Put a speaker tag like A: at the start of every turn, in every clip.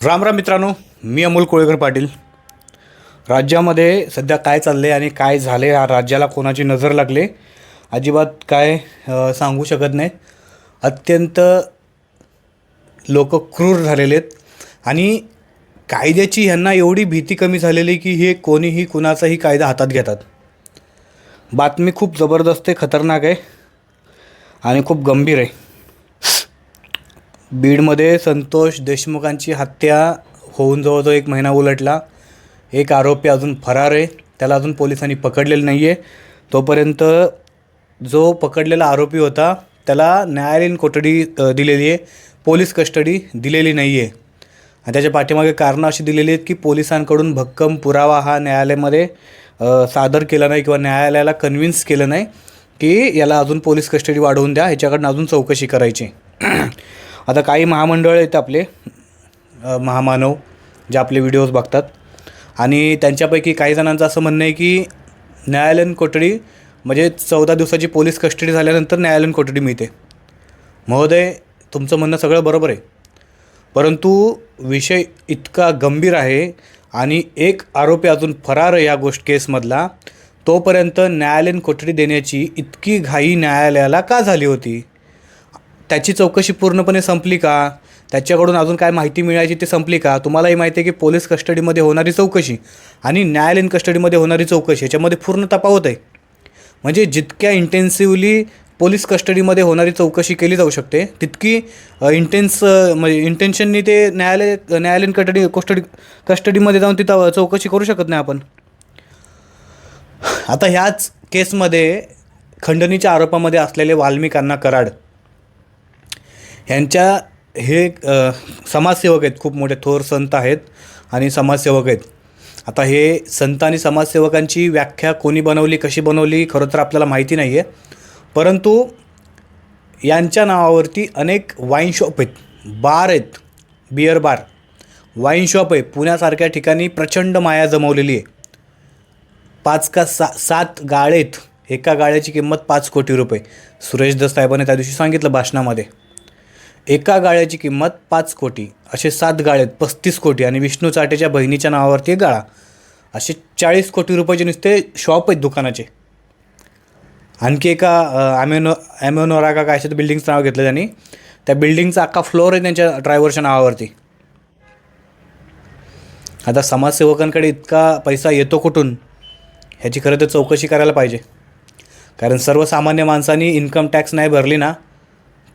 A: राम राम मित्रांनो मी अमोल कोळेकर पाटील. राज्यामध्ये सध्या काय चाललं आहे आणि काय झाले हा राज्याला कोणाची नजर लागले अजिबात काय सांगू शकत नाही. अत्यंत लोक क्रूर झालेले आहेत आणि कायद्याची ह्यांना एवढी भीती कमी झालेली की हे कोणीही कुणाचाही कायदा हातात घेतात. बातमी खूप जबरदस्त आहे खतरनाक आहे आणि खूप गंभीर आहे. बीडमध्ये संतोष देशमुखांची हत्या होऊन जवळजवळ एक महिना उलटला. एक आरोपी अजून फरार आहे. त्याला अजून पोलिसांनी पकडलेलं नाही आहे तोपर्यंत जो पकडलेला आरोपी होता त्याला न्यायालयीन कोठडी दिलेली आहे. पोलीस कस्टडी दिलेली नाही आहे आणि त्याच्या पाठीमागे कारणं अशी दिलेली आहेत की पोलिसांकडून भक्कम पुरावा हा न्यायालयामध्ये सादर केला नाही किंवा न्यायालयाला कन्व्हिन्स केलं नाही की याला अजून पोलीस कस्टडी वाढवून द्या. ह्याच्याकडनं अजून चौकशी करायची. आता काही महामंडळ आहेत आपले महामानव जे आपले व्हिडिओज बघतात. आणि त्यांच्यापैकी काही जणांचं असं म्हणणं आहे की न्यायालयीन कोठडी म्हणजे चौदा दिवसाची पोलीस कस्टडी झाल्यानंतर न्यायालयीन कोठडी मिळते. महोदय तुमचं म्हणणं सगळं बरोबर आहे. परंतु विषय इतका गंभीर आहे आणि एक आरोपी अजून फरार आहे या गोष्ट केसमधला तोपर्यंत न्यायालयीन कोठडी देण्याची इतकी घाई न्यायालयाला का झाली होती? त्याची चौकशी पूर्णपणे संपली का? त्याच्याकडून अजून काय माहिती मिळायची ते संपली का? तुम्हालाही माहिती आहे की पोलीस कस्टडीमध्ये होणारी चौकशी आणि न्यायालयीन कस्टडीमध्ये होणारी चौकशी याच्यामध्ये पूर्ण तपावत आहे. म्हणजे जितक्या इंटेन्सिव्हली पोलीस कस्टडीमध्ये होणारी चौकशी केली जाऊ शकते तितकी इंटेन्स म्हणजे इंटेन्शननी ते न्यायालय न्यायालयीन कस्टडी कस्टडी कस्टडीमध्ये जाऊन तिथं चौकशी करू शकत नाही आपण. आता ह्याच केसमध्ये खंडणीच्या आरोपामध्ये असलेले वाल्मिकांना कराड ह्यांच्या हे समाजसेवक आहेत. खूप मोठे थोर संत आहेत आणि समाजसेवक आहेत. आता हे संत आणि समाजसेवकांची व्याख्या कोणी बनवली कशी बनवली खरं तर आपल्याला माहिती नाही आहे परंतु यांच्या नावावरती अनेक वाईन शॉप आहेत. बार आहेत. Beer bar. वाईन शॉप आहे. पुण्यासारख्या ठिकाणी प्रचंड माया जमवलेली आहे. पाच का सा सात गाळेत एका गाळ्याची किंमत पाच कोटी रुपये. सुरेश दस साहेबांनी त्या दिवशी सांगितलं भाषणामध्ये. एका गाळ्याची किंमत पाच कोटी असे सात गाळे आहेत पस्तीस कोटी आणि विष्णू चाटेच्या बहिणीच्या नावावरती एक गाळा असे चाळीस कोटी रुपयाचे नुसते शॉप आहेत दुकानाचे. आणखी एका ॲमेनो ॲमेनोरा का काय अशा बिल्डिंगचं नाव घेतलं त्यांनी. त्या बिल्डिंगचा अख्खा फ्लोअर आहे त्यांच्या ड्रायव्हरच्या नावावरती. आता समाजसेवकांकडे इतका पैसा येतो कुठून? ह्याची खरं तर चौकशी करायला पाहिजे. कारण सर्वसामान्य माणसांनी इन्कम टॅक्स नाही भरली ना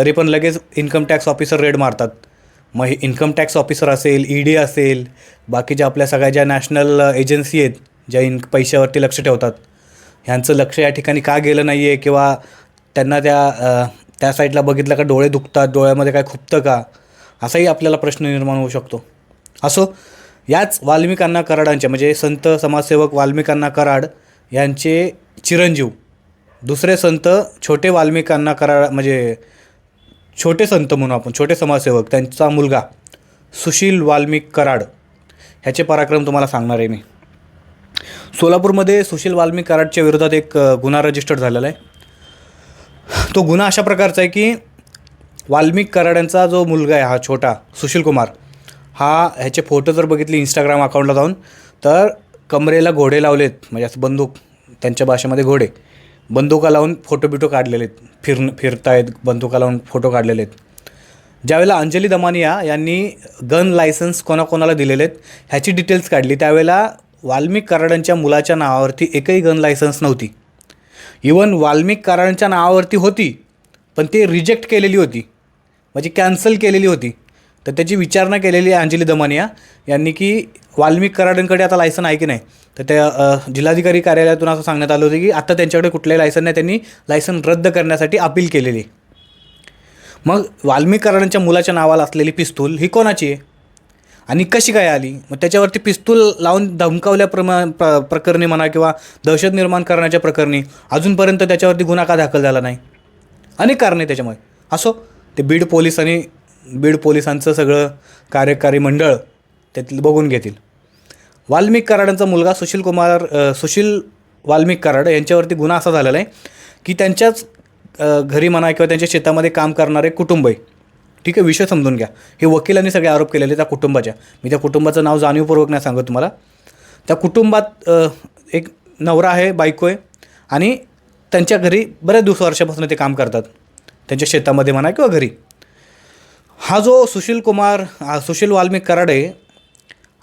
A: तरी पण लगेच इन्कम टॅक्स ऑफिसर रेड मारतात. मग हे इन्कम टॅक्स ऑफिसर असेल ई डी असेल बाकीच्या आपल्या सगळ्या ज्या नॅशनल एजन्सी आहेत ज्या इन पैशावरती लक्ष ठेवतात ह्यांचं लक्ष या ठिकाणी का गेलं नाही आहे किंवा त्यांना त्या त्या साईडला बघितलं का डोळे दुखतात डोळ्यामध्ये काय खुपतं का असाही आपल्याला प्रश्न निर्माण होऊ शकतो. असो याच वाल्मिकांना कराडांचे म्हणजे संत समाजसेवक वाल्मिकांना कराड यांचे चिरंजीव. दुसरे संत छोटे वाल्मिकांना कराड म्हणजे छोटे संत म्हणून आपण छोटे समाजसेवक त्यांचा मुलगा सुशील वाल्मिक कराड. ह्याचे पराक्रम तुम्हाला सांगणार आहे मी. सोलापूरमध्ये सुशील वाल्मिक कराडच्या विरोधात एक गुन्हा रजिस्टर झालेला आहे. तो गुन्हा अशा प्रकारचा आहे की वाल्मिक कराडांचा जो मुलगा आहे हा छोटा सुशील कुमार हा ह्याचे फोटो जर बघितले इंस्टाग्राम अकाउंटला जाऊन तर कमरेला घोडे लावलेत म्हणजे असं बंदूक त्यांच्या भाषेमध्ये घोडे. बंदुका लावून फोटो बिटो काढलेले आहेत. फिर फिरतायत बंदुका लावून फोटो काढलेले आहेत. ज्यावेळेला अंजली दमानिया यांनी गन लायसन्स कोणाकोणाला दिलेले आहेत ह्याची डिटेल्स काढली. त्यावेळेला वाल्मिक कराडांच्या मुलाच्या नावावरती एकही गन लायसन्स नव्हती. इवन वाल्मिक कराडांच्या नावावरती होती पण ते रिजेक्ट केलेली होती. म्हणजे कॅन्सल केलेली होती. तर त्याची विचारणा केलेली आहे अंजली दमानिया यांनी की वाल्मिक कराडांकडे आता लायसन आहे की नाही? तर त्या जिल्हाधिकारी कार्यालयातून असं सांगण्यात आलं होतं की आता त्यांच्याकडे कुठलंही लायसन नाही त्यांनी लायसन रद्द करण्यासाठी अपील केलेली. आहे. मग वाल्मिक मुलाच्या नावाला असलेली पिस्तूल ही कोणाची आहे? आणि कशी काय आली? मग त्याच्यावरती पिस्तूल लावून धमकावल्याप्रमा प्र प्रकरणी म्हणा किंवा दहशत निर्माण करण्याच्या प्रकरणी अजूनपर्यंत त्याच्यावरती गुन्हा का दाखल झाला नाही? अनेक कारणे त्याच्यामुळे. असो ते बीड पोलिसांनी बीड पोलिसांचं सगळं कार्यकारी मंडळ त्यातलं बघून घेतील. वाल्मिक कराडांचा मुलगा सुशील कुमार सुशील वाल्मिक कराड यांच्यावरती गुन्हा असा झालेला आहे की त्यांच्याच घरी म्हणा किंवा त्यांच्या शेतामध्ये काम करणारे कुटुंब आहे. ठीक आहे विषय समजून घ्या. हे वकिलांनी सगळे आरोप केलेले त्या कुटुंबाच्या. मी त्या कुटुंबाचं नाव जाणीवपूर्वक नाही सांगत तुम्हाला. त्या कुटुंबात एक नवरा आहे बायको आहे आणि त्यांच्या घरी बऱ्याच दिवस वर्षापासून ते काम करतात. त्यांच्या शेतामध्ये म्हणा किंवा घरी. हा जो सुशील कुमार सुशील वाल्मिक कराडे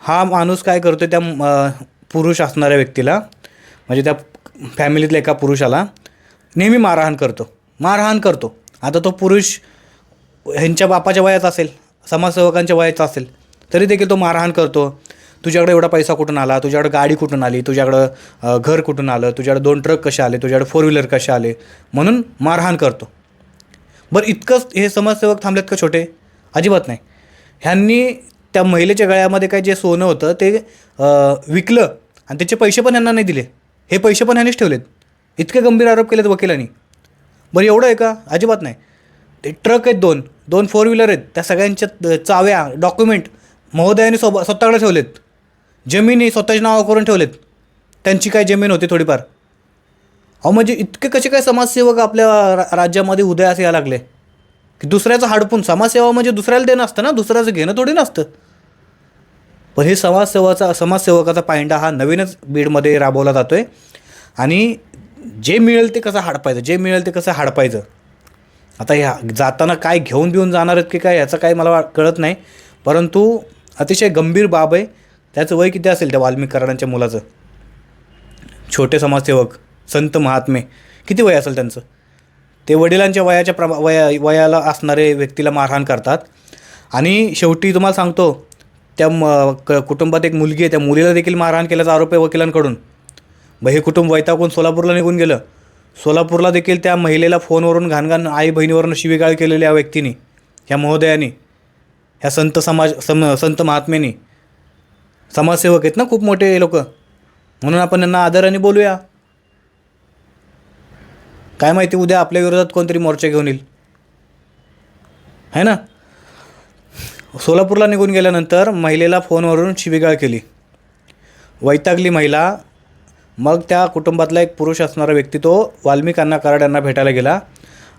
A: हा माणूस काय करतो त्या पुरुष असणाऱ्या व्यक्तीला म्हणजे त्या फॅमिलीतल्या एका पुरुषाला नेहमी मारहाण करतो. मारहाण करतो. आता तो पुरुष ह्यांच्या बापाच्या वयाचा असेल समाजसेवकांच्या वयाचा असेल तरी देखील तो मारहाण करतो. तुझ्याकडे एवढा पैसा कुठून आला? तुझ्याकडे गाडी कुठून आली? तुझ्याकडं घर कुठून आलं? तुझ्याकडे दोन ट्रक कसे आले? तुझ्याकडे फोर व्हीलर कसे आले? म्हणून मारहाण करतो. बरं इतकंच हे समाजसेवक थांबलेत का छोटे? अजिबात नाही. ह्यांनी त्या महिलेच्या गळ्यामध्ये काय जे सोनं होतं ते विकलं आणि त्याचे पैसे पण यांना नाही दिले. हे पैसे पण ह्यांनीच ठेवलेत. इतके गंभीर आरोप केलेत वकिलांनी. बरं एवढं आहे का? अजिबात नाही. ते ट्रक आहेत दोन. दोन फोर व्हीलर आहेत. त्या सगळ्यांच्या चाव्या डॉक्युमेंट महोदयाने सोबत स्वतःकडे ठेवलेत. जमिनी स्वतःच्या नावा करून ठेवलेत. त्यांची काय जमीन होती थोडीफार. अहो म्हणजे इतके कसे काय समाजसेवक आपल्या रा- राज्यामध्ये उदयास यायला लागले? की दुसऱ्याचं हाडपून समाजसेवा म्हणजे दुसऱ्याला देणं असतं ना? दुसऱ्याचं घेणं थोडी नसतं. पण हे समाजसेवाचा समाजसेवकाचा पायंडा हा नवीनच बीडमध्ये राबवला जातो आहे आणि जे मिळेल ते कसं हाडपायचं जे मिळेल ते कसं हाडपायचं? आता ह्या जाताना काय घेऊन बिऊन जाणार आहेत की काय ह्याचं काही मला वा- कळत नाही. परंतु अतिशय गंभीर बाब आहे. त्याचं वय किती असेल त्या वाल्मिक कराडांच्या मुलाचं? छोटे समाजसेवक संत महात्मे किती वय असेल त्यांचं? ते वडिलांच्या वयाच्या प्रमा वया वयाला असणारे व्यक्तीला मारहाण करतात. आणि शेवटी तुम्हाला सांगतो त्या म क कुटुंबात एक मुलगी आहे त्या मुलीला देखील मारहाण केल्याचा आरोप आहे वकिलांकडून. मग हे कुटुंब वैतागून सोलापूरला निघून गेलं. सोलापूरला देखील त्या महिलेला फोनवरून घाणघाण आई बहिणीवरून शिवीगाळ केलेली या व्यक्तीने ह्या महोदयाने ह्या संत समाज सम संत महात्मेनी समाजसेवक आहेत ना खूप मोठे लोक. म्हणून आपण यांना आदराने बोलूया. काय माहिती उद्या आपल्या विरोधात कोणतरी मोर्चा घेऊन येईल. है ना? सोलापूरला निघून गेल्यानंतर महिलेला फोनवरून शिवीगाळ केली. वैतागली महिला. मग त्या कुटुंबातला एक पुरुष असणारा व्यक्ती तो वाल्मिकांना कराड यांना भेटायला गेला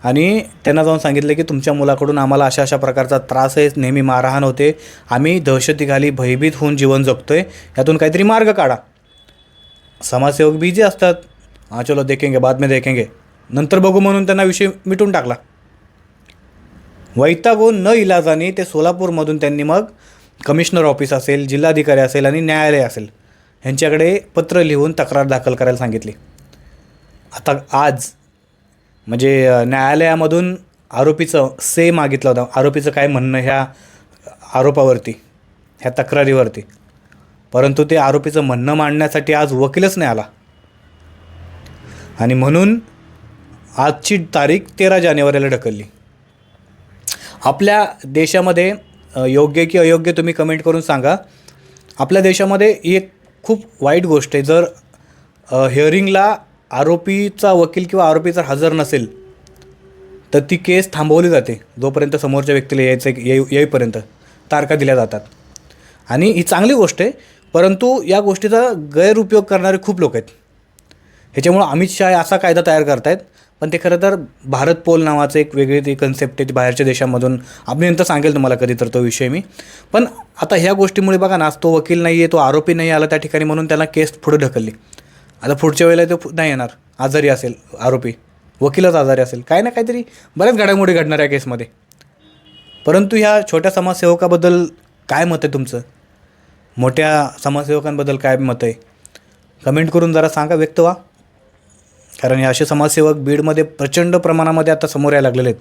A: आणि त्यांना जाऊन सांगितलं की तुमच्या मुलाकडून आम्हाला अशा अशा प्रकारचा त्रास आहे नेहमी मारहाण होते. आम्ही दहशतीखाली भयभीत होऊन जीवन जगतोय. यातून काहीतरी मार्ग काढा. समाजसेवक बिझी असतात. हां चलो देखेंगे बाद में देखेंगे. नंतर बघू म्हणून त्यांना विषय मिटून टाकला. वैतागून न इलाजाने ते सोलापूरमधून त्यांनी मग कमिशनर ऑफिस असेल जिल्हाधिकारी असेल आणि न्यायालय असेल ह्यांच्याकडे पत्र लिहून तक्रार दाखल करायला सांगितली. आता आज म्हणजे न्यायालयामधून आरोपीचं से मागितलं होतं. आरोपीचं काय म्हणणं ह्या आरोपावरती ह्या तक्रारीवरती. परंतु ते आरोपीचं म्हणणं मांडण्यासाठी आज वकीलच नाही आला. आणि म्हणून आजची तारीख तेरा जानेवारीला ढकलली. आपल्या देशामध्ये योग्य की अयोग्य तुम्ही कमेंट करून सांगा. आपल्या देशामध्ये ही एक खूप वाईट गोष्ट आहे. जर हिअरिंगला आरोपीचा वकील किंवा आरोपी जर हजर नसेल तर ती केस थांबवली जाते. जोपर्यंत समोरच्या व्यक्तीला यायचं येई येईपर्यंत तारखा दिल्या जातात. आणि ही चांगली गोष्ट आहे परंतु या गोष्टीचा गैरउपयोग करणारे खूप लोक आहेत. ह्याच्यामुळं अमित शाह असा कायदा तयार करतायत पण ते खरं तर भारत पोल नावाचं एक वेगळी ती कन्सेप्ट आहे ती बाहेरच्या देशामधून. अभिनंतर सांगेल तुम्हाला कधी तर तो विषय मी. पण आता ह्या गोष्टीमुळे बघा ना तो वकील नाही आहे तो आरोपी नाही आला त्या ठिकाणी म्हणून त्याला केस पुढे ढकलली. आता पुढच्या वेळेला तो नाही येणार. आजारी असेल आरोपी. वकीलच आजारी असेल. काय ना काहीतरी बऱ्याच घडामोडी घडणार या केसमध्ये. परंतु ह्या छोट्या समाजसेवकाबद्दल काय मत आहे तुमचं? मोठ्या समाजसेवकांबद्दल काय मत आहे? कमेंट करून जरा सांगा व्यक्त व्हा. कारण हे असे समाजसेवक बीडमध्ये प्रचंड प्रमाणामध्ये आता समोर यायला लागलेले आहेत.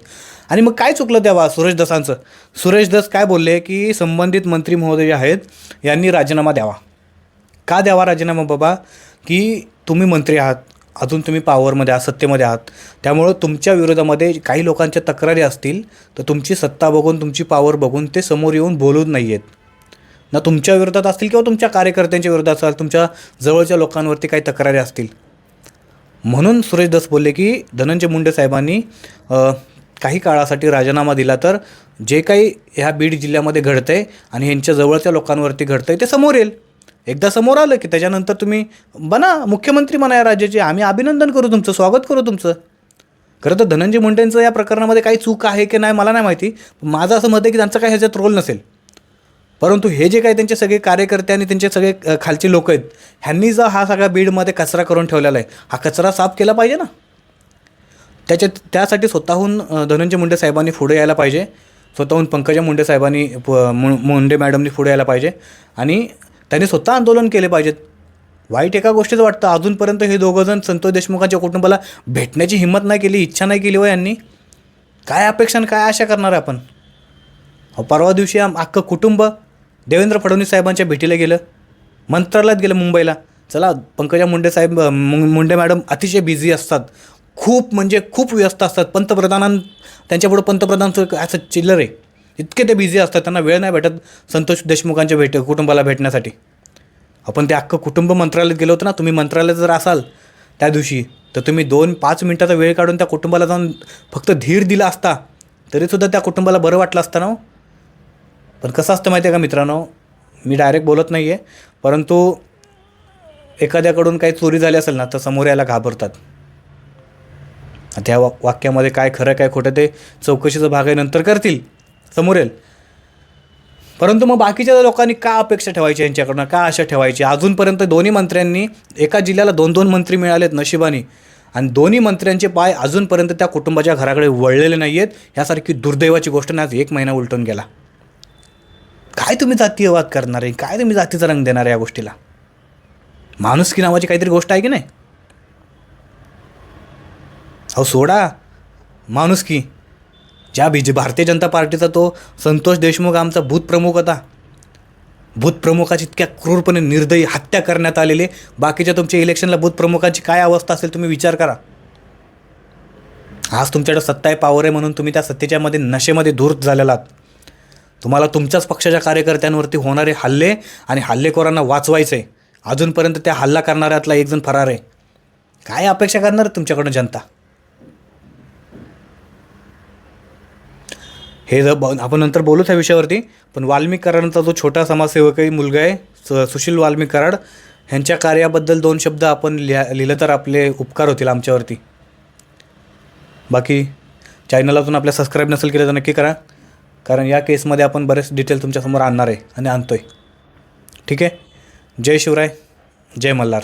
A: आणि मग काय चुकलं तेव्हा सुरेश दसांचं? सुरेश दस काय बोलले की संबंधित मंत्री महोदय आहेत यांनी राजीनामा द्यावा. का द्यावा राजीनामा बाबा? की तुम्ही मंत्री आहात अजून तुम्ही पॉवरमध्ये आहात सत्तेमध्ये आहात. त्यामुळं तुमच्या विरोधामध्ये काही लोकांच्या तक्रारी असतील तर तुमची सत्ता बघून तुमची पॉवर बघून ते समोर येऊन बोलून नाही आहेत ना तुमच्या विरोधात असतील किंवा तुमच्या कार्यकर्त्यांच्या विरोधात असाल तुमच्या जवळच्या लोकांवरती काही तक्रारी असतील. म्हणून सुरेश दस बोलले की धनंजय मुंडे साहेबांनी काही काळासाठी राजीनामा दिला तर जे काही ह्या बीड जिल्ह्यामध्ये घडतं आहे आणि ह्यांच्या जवळच्या लोकांवरती घडतं आहे ते समोर येईल. एकदा समोर आलं की त्याच्यानंतर तुम्ही बना मुख्यमंत्री म्हणा या राज्याचे आम्ही अभिनंदन करू तुमचं स्वागत करू तुमचं. खरं तर धनंजय मुंडेंचं या प्रकरणामध्ये काही चूक आहे की नाही मला नाही माहिती. पण माझं असं मत आहे की त्यांचा काही ह्याच्यात रोल नसेल. परंतु हे जे काही त्यांचे सगळे कार्यकर्ते आणि त्यांचे सगळे खालचे लोक आहेत ह्यांनी जर हा सगळा बीडमध्ये कचरा करून ठेवलेला आहे हा कचरा साफ केला पाहिजे ना? त्याच्यात त्यासाठी स्वतःहून धनंजय मुंडे साहेबांनी पुढे यायला पाहिजे स्वतःहून पंकजा मुंडे साहेबांनी प- मु- मुंडे मॅडमनी पुढे यायला पाहिजे आणि त्यांनी स्वतः आंदोलन केले पाहिजेत. वाईट एका गोष्टीचं वाटतं अजूनपर्यंत हे दोघंजण संतोष देशमुखांच्या कुटुंबाला भेटण्याची हिंमत नाही केली इच्छा नाही केली व यांनी. काय अपेक्षा आणि काय आशा करणार आहे आपण? अहो, परवा दिवशी आम अख्खं कुटुंब देवेंद्र फडणवीस साहेबांच्या भेटीला गेलं. मंत्रालयात गेलं मुंबईला. चला पंकजा मुंडे साहेब मुंडे मॅडम अतिशय बिझी असतात. खूप म्हणजे खूप व्यस्त असतात. पंतप्रधानां त्यांच्यापुढं पंतप्रधानचं असं चिल्लर आहे. इतके ते बिझी असतात. त्यांना वेळ नाही भेटत संतोष देशमुखांच्या भेट कुटुंबाला भेटण्यासाठी. आपण ते अख्खं कुटुंब मंत्रालयात गेलो होतो ना तुम्ही मंत्रालयात जर असाल त्या दिवशी तर तुम्ही दोन पाच मिनटाचा वेळ काढून त्या कुटुंबाला जाऊन फक्त धीर दिला असता तरीसुद्धा त्या कुटुंबाला बरं वाटलं असतं ना हो. पण कसं असतं माहिती आहे का मित्रांनो? मी डायरेक्ट बोलत नाही आहे परंतु एखाद्याकडून काही चोरी झाली असेल ना तर समोर यायला घाबरतात. त्या वा वाक्यामध्ये काय खरं काय खोटं ते चौकशीचं भाग आहे नंतर करतील. समोर येईल. परंतु मग बाकीच्या लोकांनी का अपेक्षा ठेवायची यांच्याकडनं? का आशा ठेवायची? अजूनपर्यंत दोन्ही मंत्र्यांनी एका जिल्ह्याला दोन दोन मंत्री मिळालेत नशिबाने. आणि दोन्ही मंत्र्यांचे पाय अजूनपर्यंत त्या कुटुंबाच्या घराकडे वळलेले नाही आहेत ह्यासारखी दुर्दैवाची गोष्ट नाही आज एक महिना उलटून गेला. काय तुम्ही जातीयवाद करणार आहे? काय तुम्ही जातीचा रंग देणार आहे या गोष्टीला? माणुसकी नावाची काहीतरी गोष्ट आहे की नाही? अहो सोडा. माणुसकी. ज्या बीज भारतीय जनता पार्टीचा तो संतोष देशमुख आमचा भूतप्रमुख होता. भूतप्रमुखाची इतक्या क्रूरपणे निर्दयी हत्या करण्यात आलेले. बाकीच्या तुमच्या इलेक्शनला भूतप्रमुखाची काय अवस्था असेल तुम्ही विचार करा. आज तुमच्याकडे सत्ता आहे पावर आहे म्हणून तुम्ही त्या सत्तेच्यामध्ये नशेमध्ये धूर झालेला आहात. तुम्हाला तुमच्याच पक्षाच्या कार्यकर्त्यांवरती होणारे हल्ले आणि हल्लेखोरांना वाचवायचं आहे अजूनपर्यंत त्या हल्ला करणाऱ्यातला एकजण फरार आहे. काय अपेक्षा करणार आहे तुमच्याकडून जनता? हे जर ब- आपण नंतर बोलू त्या विषयावरती पण वाल्मिक कराडांचा जो छोटा समाजसेवकही मुलगा आहे स सुशील वाल्मिक कराड ह्यांच्या कार्याबद्दल दोन शब्द आपण लिहा लिहिलं तर आपले उपकार होतील आमच्यावरती. बाकी चॅनल अजून आपल्या सबस्क्राईब नसेल केलं तर नक्की करा. कारण या केसमध्ये आपण बरेच डिटेल तुमच्यासमोर आणणार आहे आणि आणतो आहे ठीक आहे? जय शिवराय जय मल्हार.